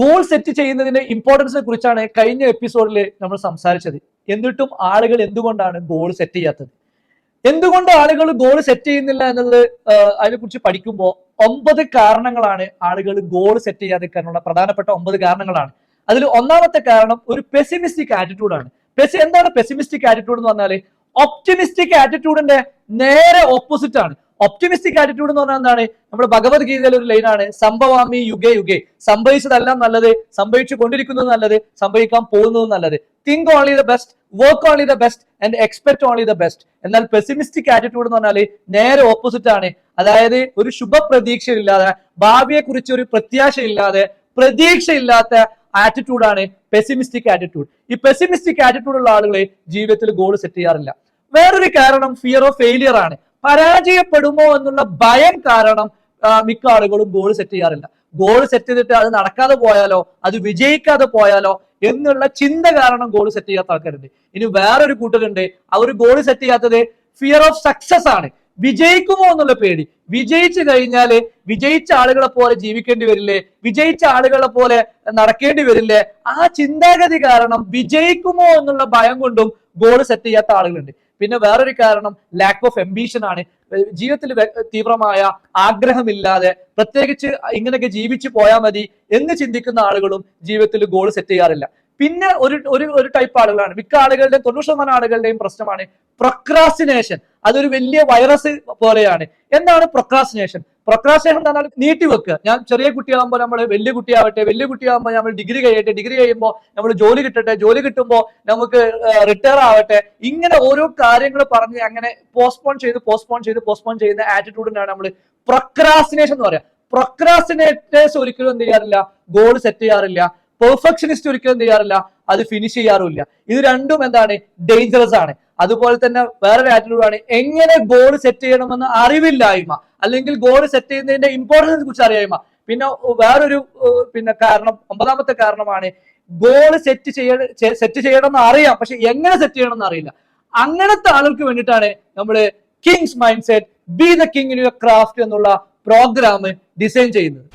Goal set ചെയ്യുന്നതിന്റെ ഇമ്പോർട്ടൻസിനെ കുറിച്ചാണ് കഴിഞ്ഞ എപ്പിസോഡിൽ നമ്മൾ സംസാരിച്ചത്. എന്നിട്ടും ആളുകൾ എന്തുകൊണ്ടാണ് ഗോൾ സെറ്റ് ചെയ്യാത്തത്? എന്തുകൊണ്ട് ആളുകൾ ഗോൾ സെറ്റ് ചെയ്യുന്നില്ല എന്നുള്ളത് അതിനെ കുറിച്ച് പഠിക്കുമ്പോൾ ഒമ്പത് കാരണങ്ങളാണ് ആളുകൾ ഗോൾ സെറ്റ് ചെയ്യാതിരിക്കാനുള്ള പ്രധാനപ്പെട്ട ഒമ്പത് കാരണങ്ങളാണ്. അതിൽ ഒന്നാമത്തെ കാരണം ഒരു പെസിമിസ്റ്റിക് ആറ്റിറ്റ്യൂഡ് ആണ്. പെസി എന്താണ് പെസിമിസ്റ്റിക് ആറ്റിറ്റ്യൂഡ് എന്ന് പറഞ്ഞാൽ ഒപ്റ്റിമിസ്റ്റിക് ആറ്റിറ്റ്യൂഡിന്റെ നേരെ ഓപ്പോസിറ്റ് ആണ്. ഒപ്റ്റിമിസ്റ്റിക് ആറ്റിറ്റ്യൂഡ് എന്ന് പറഞ്ഞാൽ എന്താണ്? നമ്മുടെ ഭഗവത്ഗീതയിലെ ഒരു ലൈനാണ് സംഭവാമി യുഗേ യുഗേ. സംഭവിച്ചതെല്ലാം നല്ലത് സംഭവിച്ചു കൊണ്ടിരിക്കുന്നത് നല്ലത് സംഭവിക്കാൻ പോകുന്നതും നല്ലത്. Think only the best work only the best and expect only the best എന്നാൽ പെസിമിസ്റ്റിക് ആറ്റിറ്റ്യൂഡ് എന്ന് പറഞ്ഞാൽ നേരെ ഓപ്പോസിറ്റ് ആണ്. അതായത് ഒരു ശുഭ പ്രതീക്ഷ ഇല്ലാതെ ഭാവിയെ കുറിച്ച് ഒരു പ്രത്യാശ ഇല്ലാതെ പ്രതീക്ഷ ഇല്ലാത്ത ആറ്റിറ്റ്യൂഡാണ് പെസിമിസ്റ്റിക് ആറ്റിറ്റ്യൂഡ് ഈ പെസിമിസ്റ്റിക് ആറ്റിറ്റ്യൂഡ് ഉള്ള ആളുകളെ ജീവിതത്തിൽ ഗോൾ സെറ്റ് ചെയ്യാറില്ല. വേറൊരു കാരണം ഫിയർ ഓഫ് ഫെയിലിയർ ആണ്. പരാജയപ്പെടുമോ എന്നുള്ള ഭയം കാരണം മിക്ക ആളുകളും ഗോൾ സെറ്റ് ചെയ്യാറില്ല. ഗോൾ സെറ്റ് ചെയ്തിട്ട് അത് നടക്കാതെ പോയാലോ അത് വിജയിക്കാതെ പോയാലോ എന്നുള്ള ചിന്ത കാരണം ഗോൾ സെറ്റ് ചെയ്യാത്ത ആൾക്കാരുണ്ട്. ഇനി വേറൊരു കൂട്ടരുണ്ട്. അവർ ഗോൾ സെറ്റ് ചെയ്യാത്തത് ഫിയർ ഓഫ് സക്സസ് ആണ്. വിജയിക്കുമോ എന്നുള്ള പേടി. വിജയിച്ചു കഴിഞ്ഞാൽ വിജയിച്ച ആളുകളെ പോലെ ജീവിക്കേണ്ടി വരില്ലേ? വിജയിച്ച ആളുകളെ പോലെ നടക്കേണ്ടി വരില്ലേ? ആ ചിന്താഗതി കാരണം വിജയിക്കുമോ എന്നുള്ള ഭയം കൊണ്ടും ഗോൾ സെറ്റ് ചെയ്യാത്ത ആളുകളുണ്ട്. പിന്നെ വേറൊരു കാരണം ലാക്ക് ഓഫ് എംബീഷൻ ആണ്. ജീവിതത്തിൽ തീവ്രമായ ആഗ്രഹമില്ലാതെ പ്രത്യേകിച്ച് ഇങ്ങനെയൊക്കെ ജീവിച്ചു പോയാൽ മതി എന്ന് ചിന്തിക്കുന്ന ആളുകളും ജീവിതത്തിൽ ഗോൾ സെറ്റ് ചെയ്യാറില്ല. പിന്നെ ഒരു ഒരു ഒരു ടൈപ്പ് ആളുകളാണ്. മിക്ക ആളുകളുടെയും തൊണ്ണൂറ് ശതമാനം ആളുകളുടെയും പ്രശ്നമാണ് പ്രൊക്രാസിനേഷൻ അതൊരു വലിയ വൈറസ് പോലെയാണ്. എന്താണ് പ്രൊക്രാസിനേഷൻ പ്രൊക്രാസിനേഷൻ എന്ന് പറഞ്ഞാൽ നീട്ടിവെക്കുക ഞാൻ ചെറിയ കുട്ടിയാകുമ്പോൾ നമ്മൾ വലിയ കുട്ടിയാവട്ടെ വലിയ കുട്ടിയാകുമ്പോൾ നമ്മൾ ഡിഗ്രി കഴിയട്ടെ ഡിഗ്രി കഴിയുമ്പോൾ നമ്മൾ ജോലി കിട്ടട്ടെ ജോലി കിട്ടുമ്പോൾ നമുക്ക് റിട്ടയർ ആവട്ടെ. ഇങ്ങനെ ഓരോ കാര്യങ്ങൾ പറഞ്ഞ് അങ്ങനെ പോസ്റ്റ്പോൺ ചെയ്ത് പോസ്റ്റ്പോൺ ചെയ്ത് പോസ്റ്റ്പോൺ ചെയ്യുന്ന ആറ്റിറ്റ്യൂഡിനാണ് നമ്മൾ പ്രൊക്രാസിനേഷൻ എന്ന് പറയാം. പ്രൊക്രാസിനേറ്റേഴ്സ് ഒരിക്കലും എന്ത് ചെയ്യാറില്ല? ഗോൾ സെറ്റ് ചെയ്യാറില്ല. പെർഫെക്ഷനിസ്റ്റ് ഒരിക്കലും ചെയ്യാറില്ല അത് ഫിനിഷ് ചെയ്യാറുമില്ല. ഇത് രണ്ടും എന്താണ്? ഡേഞ്ചറസ് ആണ്. അതുപോലെ തന്നെ വേറൊരു ആറ്റിറ്റ്യൂഡ് ആണ്. എങ്ങനെ ഗോൾ സെറ്റ് ചെയ്യണമെന്ന് അറിവില്ലായ്മ. അല്ലെങ്കിൽ ഗോൾ സെറ്റ് ചെയ്യുന്നതിന്റെ ഇമ്പോർട്ടൻസിനെ കുറിച്ച് അറിയായ്മ. പിന്നെ വേറൊരു പിന്നെ കാരണം ഒമ്പതാമത്തെ കാരണമാണ് ഗോൾ സെറ്റ് ചെയ്യ സെറ്റ് ചെയ്യണം എന്ന് അറിയാം. പക്ഷെ എങ്ങനെ സെറ്റ് ചെയ്യണം എന്ന് അറിയില്ല. അങ്ങനത്തെ ആളുകൾക്ക് വേണ്ടിയിട്ടാണ് നമ്മൾ kings mind set be the king in your craft എന്നുള്ള പ്രോഗ്രാം ഡിസൈൻ ചെയ്യുന്നത്.